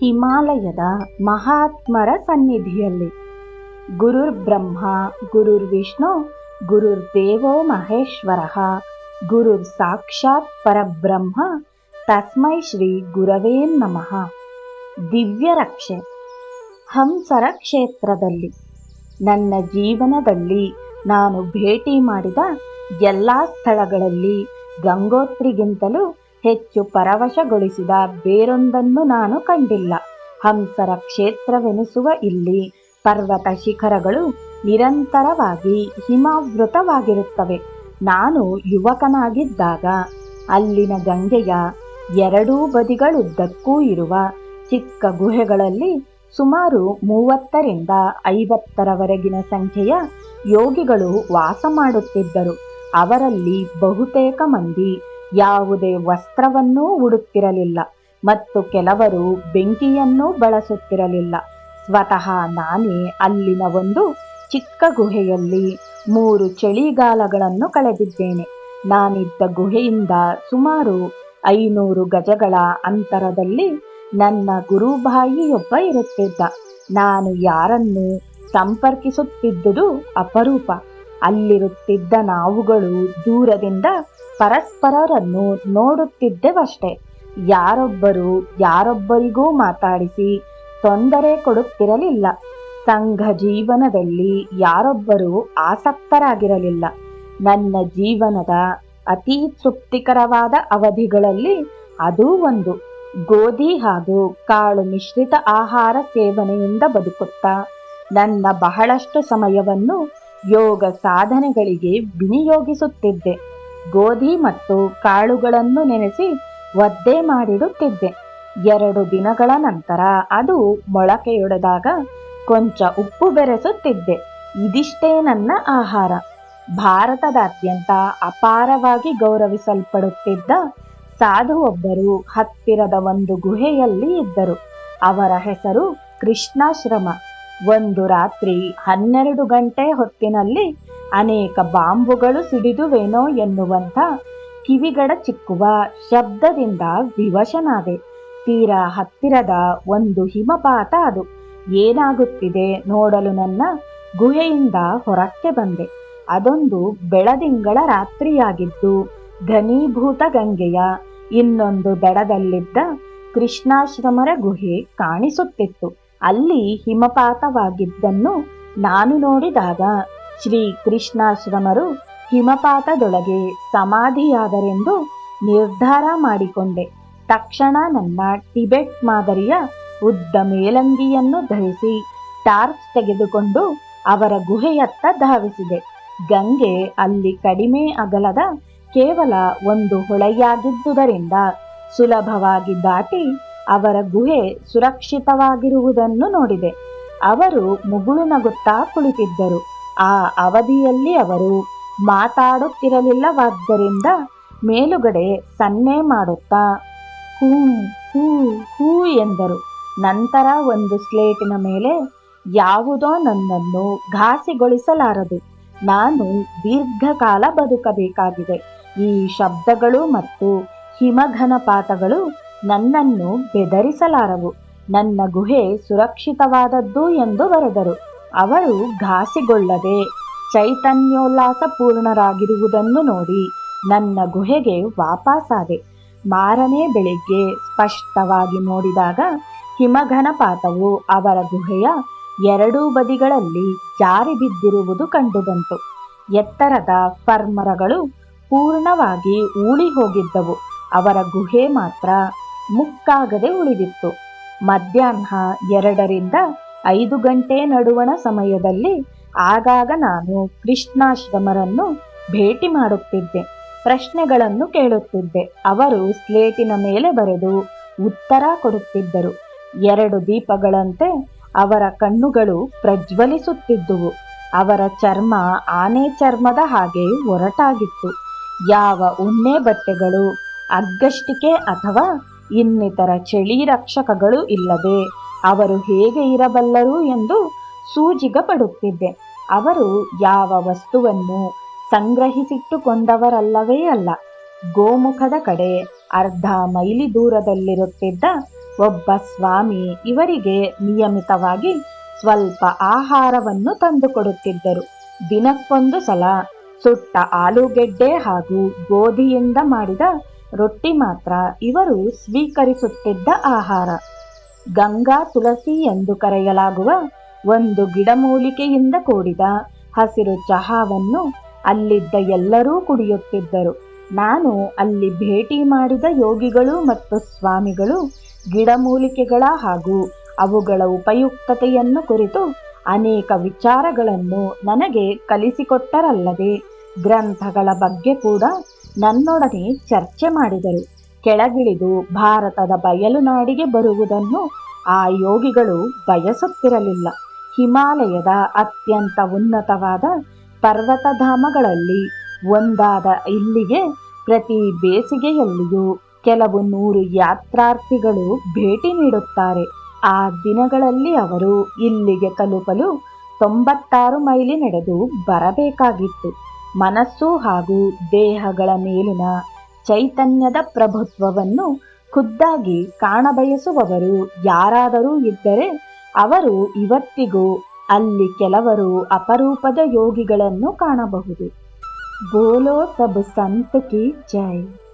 ಹಿಮಾಲಯದ ಮಹಾತ್ಮರ ಸನ್ನಿಧಿಯಲ್ಲಿ. ಗುರುರ್ ಬ್ರಹ್ಮ ಗುರುರ್ ವಿಷ್ಣು ಗುರುರ್ ದೇವೋ ಮಹೇಶ್ವರ ಗುರುರ್ ಸಾಕ್ಷಾತ್ ಪರಬ್ರಹ್ಮ, ತಸ್ಮೈ ಶ್ರೀ ಗುರವೇ ನಮಃ. ದಿವ್ಯ ರಕ್ಷೆ ಹಂಸರ ಕ್ಷೇತ್ರದಲ್ಲಿ. ನನ್ನ ಜೀವನದಲ್ಲಿ ನಾನು ಭೇಟಿ ಮಾಡಿದ ಎಲ್ಲ ಸ್ಥಳಗಳಲ್ಲಿ ಗಂಗೋತ್ರಿಗಿಂತಲೂ ಹೆಚ್ಚು ಪರವಶಗೊಳಿಸಿದ ಬೇರೊಂದನ್ನು ನಾನು ಕಂಡಿಲ್ಲ. ಹಂಸರ ಕ್ಷೇತ್ರವೆನಿಸುವ ಇಲ್ಲಿ ಪರ್ವತ ಶಿಖರಗಳು ನಿರಂತರವಾಗಿ ಹಿಮಾವೃತವಾಗಿರುತ್ತವೆ. ನಾನು ಯುವಕನಾಗಿದ್ದಾಗ ಅಲ್ಲಿನ ಗಂಗೆಯ ಎರಡೂ ಬದಿಗಳುದ್ದಕ್ಕೂ ಇರುವ ಚಿಕ್ಕ ಗುಹೆಗಳಲ್ಲಿ ಸುಮಾರು ಮೂವತ್ತರಿಂದ ಐವತ್ತರವರೆಗಿನ ಸಂಖ್ಯೆಯ ಯೋಗಿಗಳು ವಾಸ ಮಾಡುತ್ತಿದ್ದರು. ಅವರಲ್ಲಿ ಬಹುತೇಕ ಮಂದಿ ಯಾವುದೇ ವಸ್ತ್ರವನ್ನೂ ಉಡುತ್ತಿರಲಿಲ್ಲ ಮತ್ತು ಕೆಲವರು ಬೆಂಕಿಯನ್ನೂ ಬಳಸುತ್ತಿರಲಿಲ್ಲ. ಸ್ವತಃ ನಾನೇ ಅಲ್ಲಿನ ಒಂದು ಚಿಕ್ಕ ಗುಹೆಯಲ್ಲಿ ಮೂರು ಚಳಿಗಾಲಗಳನ್ನು ಕಳೆದಿದ್ದೇನೆ. ನಾನಿದ್ದ ಗುಹೆಯಿಂದ ಸುಮಾರು ಐನೂರು ಗಜಗಳ ಅಂತರದಲ್ಲಿ ನನ್ನ ಗುರುಬಾಯಿಯೊಬ್ಬ ಇರುತ್ತಿದ್ದ. ನಾನು ಯಾರನ್ನು ಸಂಪರ್ಕಿಸುತ್ತಿದ್ದುದು ಅಪರೂಪ. ಅಲ್ಲಿರುತ್ತಿದ್ದ ನಾವುಗಳು ದೂರದಿಂದ ಪರಸ್ಪರರನ್ನು ನೋಡುತ್ತಿದ್ದೆವಷ್ಟೆ. ಯಾರೊಬ್ಬರು ಯಾರೊಬ್ಬರಿಗೂ ಮಾತಾಡಿಸಿ ತೊಂದರೆ ಕೊಡುತ್ತಿರಲಿಲ್ಲ. ಸಂಘ ಜೀವನದಲ್ಲಿ ಯಾರೊಬ್ಬರೂ ಆಸಕ್ತರಾಗಿರಲಿಲ್ಲ. ನನ್ನ ಜೀವನದ ಅತಿ ತೃಪ್ತಿಕರವಾದ ಅವಧಿಗಳಲ್ಲಿ ಅದೂ ಒಂದು. ಗೋಧಿ ಹಾಗೂ ಕಾಳು ಮಿಶ್ರಿತ ಆಹಾರ ಸೇವನೆಯಿಂದ ಬದುಕುತ್ತಾ ನನ್ನ ಬಹಳಷ್ಟು ಸಮಯವನ್ನು ಯೋಗ ಸಾಧನೆಗಳಿಗೆ ವಿನಿಯೋಗಿಸುತ್ತಿದ್ದೆ. ಗೋಧಿ ಮತ್ತು ಕಾಳುಗಳನ್ನು ನೆನೆಸಿ ಒದ್ದೆ ಮಾಡಿಡುತ್ತಿದ್ದೆ. ಎರಡು ದಿನಗಳ ನಂತರ ಅದು ಮೊಳಕೆಯೊಡೆದಾಗ ಕೊಂಚ ಉಪ್ಪು ಬೆರೆಸುತ್ತಿದ್ದೆ. ಇದಿಷ್ಟೇ ನನ್ನ ಆಹಾರ. ಭಾರತದಾದ್ಯಂತ ಅಪಾರವಾಗಿ ಗೌರವಿಸಲ್ಪಡುತ್ತಿದ್ದ ಸಾಧುವೊಬ್ಬರು ಹತ್ತಿರದ ಒಂದು ಗುಹೆಯಲ್ಲಿ ಇದ್ದರು. ಅವರ ಹೆಸರು ಕೃಷ್ಣಾಶ್ರಮ. ಒಂದು ರಾತ್ರಿ ಹನ್ನೆರಡು ಗಂಟೆ ಹೊತ್ತಿನಲ್ಲಿ ಅನೇಕ ಬಾಂಬುಗಳು ಸಿಡಿದುವೇನೋ ಎನ್ನುವಂಥ ಕಿವಿಗಡ ಚಿಕ್ಕುವ ಶಬ್ದದಿಂದ ವಿವಶನಾದೆ. ತೀರಾ ಹತ್ತಿರದ ಒಂದು ಹಿಮಪಾತ ಅದು. ಏನಾಗುತ್ತಿದೆ ನೋಡಲು ನನ್ನ ಗುಹೆಯಿಂದ ಹೊರಕ್ಕೆ ಬಂದೆ. ಅದೊಂದು ಬೆಳದಿಂಗಳ ರಾತ್ರಿಯಾಗಿದ್ದು, ಘನೀಭೂತ ಗಂಗೆಯ ಇನ್ನೊಂದು ದಡದಲ್ಲಿದ್ದ ಕೃಷ್ಣಾಶ್ರಮರ ಗುಹೆ ಕಾಣಿಸುತ್ತಿತ್ತು. ಅಲ್ಲಿ ಹಿಮಪಾತವಾಗಿದ್ದನ್ನು ನಾನು ನೋಡಿದಾಗ ಶ್ರೀ ಕೃಷ್ಣಾಶ್ರಮರು ಹಿಮಪಾತದೊಳಗೆ ಸಮಾಧಿಯಾದರೆಂದು ನಿರ್ಧಾರ ಮಾಡಿಕೊಂಡೆ. ತಕ್ಷಣ ನನ್ನ ಟಿಬೆಟ್ ಮಾದರಿಯ ಉದ್ದ ಮೇಲಂಗಿಯನ್ನು ಧರಿಸಿ ಟಾರ್ಚ್ ತೆಗೆದುಕೊಂಡು ಅವರ ಗುಹೆಯತ್ತ ಧಾವಿಸಿದೆ. ಗಂಗೆ ಅಲ್ಲಿ ಕಡಿಮೆ ಅಗಲದ ಕೇವಲ ಒಂದು ಹೊಳೆಯಾಗಿದ್ದುದರಿಂದ ಸುಲಭವಾಗಿ ದಾಟಿ ಅವರ ಗುಹೆ ಸುರಕ್ಷಿತವಾಗಿರುವುದನ್ನು ನೋಡಿದೆ. ಅವರು ಮುಗುಳು ನಗುತ್ತಾ ಕುಳಿತಿದ್ದರು. ಆ ಅವಧಿಯಲ್ಲಿ ಅವರು ಮಾತಾಡುತ್ತಿರಲಿಲ್ಲವಾದ್ದರಿಂದ ಮೇಲುಗಡೆ ಸನ್ನೆ ಮಾಡುತ್ತಾ, ಹೂ ಹೂ ಹೂ ಎಂದರು. ನಂತರ ಒಂದು ಸ್ಲೇಟಿನ ಮೇಲೆ, ಯಾವುದೋ ನನ್ನನ್ನು ಘಾಸಿಗೊಳಿಸಲಾರದು. ನಾನು ದೀರ್ಘಕಾಲ ಬದುಕಬೇಕಾಗಿದೆ. ಈ ಶಬ್ದಗಳು ಮತ್ತು ಹಿಮಘನಪಾತಗಳು ನನ್ನನ್ನು ಬೆದರಿಸಲಾರವು. ನನ್ನ ಗುಹೆ ಸುರಕ್ಷಿತವಾದದ್ದು ಎಂದು ಬರೆದರು. ಅವರು ಘಾಸಿಗೊಳ್ಳದೆ ಚೈತನ್ಯೋಲ್ಲಾಸ ಪೂರ್ಣರಾಗಿರುವುದನ್ನು ನೋಡಿ ನನ್ನ ಗುಹೆಗೆ ವಾಪಸಾದೆ. ಮಾರನೇ ಬೆಳಿಗ್ಗೆ ಸ್ಪಷ್ಟವಾಗಿ ನೋಡಿದಾಗ ಹಿಮಘನಪಾತವು ಅವರ ಗುಹೆಯ ಎರಡೂ ಬದಿಗಳಲ್ಲಿ ಜಾರಿ ಬಿದ್ದಿರುವುದು ಕಂಡುಬಂತು. ಎತ್ತರದ ಫರ್ಮರಗಳು ಪೂರ್ಣವಾಗಿ ಊಳಿ ಹೋಗಿದ್ದವು ಅವರ ಗುಹೆ ಮಾತ್ರ ಮುಕ್ಕಾಗದೆ ಉಳಿದಿತ್ತು. ಮಧ್ಯಾಹ್ನ ಎರಡರಿಂದ ಐದು ಗಂಟೆ ನಡುವಣ ಸಮಯದಲ್ಲಿ ಆಗಾಗ ನಾನು ಕೃಷ್ಣಾಶ್ರಮರನ್ನು ಭೇಟಿ ಮಾಡುತ್ತಿದ್ದೆ. ಪ್ರಶ್ನೆಗಳನ್ನು ಕೇಳುತ್ತಿದ್ದೆ. ಅವರು ಸ್ಲೇಟಿನ ಮೇಲೆ ಬರೆದು ಉತ್ತರ ಕೊಡುತ್ತಿದ್ದರು. ಎರಡು ದೀಪಗಳಂತೆ ಅವರ ಕಣ್ಣುಗಳು ಪ್ರಜ್ವಲಿಸುತ್ತಿದ್ದುವು. ಅವರ ಚರ್ಮ ಆನೆ ಚರ್ಮದ ಹಾಗೆ ಒರಟಾಗಿತ್ತು. ಯಾವ ಉಣ್ಣೆ ಬಟ್ಟೆಗಳು, ಅಗ್ಗಷ್ಟಿಕೆ ಅಥವಾ ಇನ್ನಿತರ ಚಳಿ ರಕ್ಷಕಗಳು ಇಲ್ಲದೆ ಅವರು ಹೇಗೆ ಇರಬಲ್ಲರು ಎಂದು ಸೂಜಿಗ ಪಡುತ್ತಿದ್ದೆ ಅವರು ಯಾವ ವಸ್ತುವನ್ನು ಸಂಗ್ರಹಿಸಿಟ್ಟುಕೊಂಡವರಲ್ಲವೇ ಅಲ್ಲ, ಗೋಮುಖದ ಕಡೆ ಅರ್ಧ ಮೈಲಿ ದೂರದಲ್ಲಿರುತ್ತಿದ್ದ ಒಬ್ಬ ಸ್ವಾಮಿ ಇವರಿಗೆ ನಿಯಮಿತವಾಗಿ ಸ್ವಲ್ಪ ಆಹಾರವನ್ನು ತಂದುಕೊಡುತ್ತಿದ್ದರು. ದಿನಕ್ಕೊಂದು ಸಲ ಸುಟ್ಟ ಆಲೂಗೆಡ್ಡೆ ಹಾಗೂ ಗೋಧಿಯಿಂದ ಮಾಡಿದ ರೊಟ್ಟಿ ಮಾತ್ರ ಇವರು ಸ್ವೀಕರಿಸುತ್ತಿದ್ದ ಆಹಾರ. ಗಂಗಾ ತುಳಸಿ ಎಂದು ಕರೆಯಲಾಗುವ ಒಂದು ಗಿಡಮೂಲಿಕೆಯಿಂದ ಕೂಡಿದ ಹಸಿರು ಚಹಾವನ್ನು ಅಲ್ಲಿದ್ದ ಎಲ್ಲರೂ ಕುಡಿಯುತ್ತಿದ್ದರು. ನಾನು ಅಲ್ಲಿ ಭೇಟಿ ಮಾಡಿದ ಯೋಗಿಗಳು ಮತ್ತು ಸ್ವಾಮಿಗಳು ಗಿಡಮೂಲಿಕೆಗಳ ಹಾಗೂ ಅವುಗಳ ಉಪಯುಕ್ತತೆಯನ್ನು ಕುರಿತು ಅನೇಕ ವಿಚಾರಗಳನ್ನು ನನಗೆ ಕಲಿಸಿಕೊಟ್ಟರಲ್ಲದೆ ಗ್ರಂಥಗಳ ಬಗ್ಗೆ ಕೂಡ ನನ್ನೊಡನೆ ಚರ್ಚೆ ಮಾಡಿದರು. ಕೆಳಗಿಳಿದು ಭಾರತದ ಬಯಲು ನಾಡಿಗೆ ಬರುವುದನ್ನು ಆ ಯೋಗಿಗಳು ಬಯಸುತ್ತಿರಲಿಲ್ಲ. ಹಿಮಾಲಯದ ಅತ್ಯಂತ ಉನ್ನತವಾದ ಪರ್ವತಧಾಮಗಳಲ್ಲಿ ಒಂದಾದ ಇಲ್ಲಿಗೆ ಪ್ರತಿ ಬೇಸಿಗೆಯಲ್ಲಿಯೂ ಕೆಲವು ನೂರು ಯಾತ್ರಾರ್ಥಿಗಳು ಭೇಟಿ ನೀಡುತ್ತಾರೆ. ಆ ದಿನಗಳಲ್ಲಿ ಅವರು ಇಲ್ಲಿಗೆ ತಲುಪಲು ತೊಂಬತ್ತಾರು ಮೈಲಿ ನಡೆದು ಬರಬೇಕಾಗಿತ್ತು. ಮನಸ್ಸು ಹಾಗೂ ದೇಹಗಳ ಮೇಲಿನ ಚೈತನ್ಯದ ಪ್ರಭುತ್ವವನ್ನು ಖುದ್ದಾಗಿ ಕಾಣಬಯಸುವವರು ಯಾರಾದರೂ ಇದ್ದರೆ ಅವರು ಇವತ್ತಿಗೂ ಅಲ್ಲಿ ಕೆಲವರು ಅಪರೂಪದ ಯೋಗಿಗಳನ್ನು ಕಾಣಬಹುದು. ಬೋಲೋ ಸಬ್ ಸಂತ ಕಿ ಜೈ.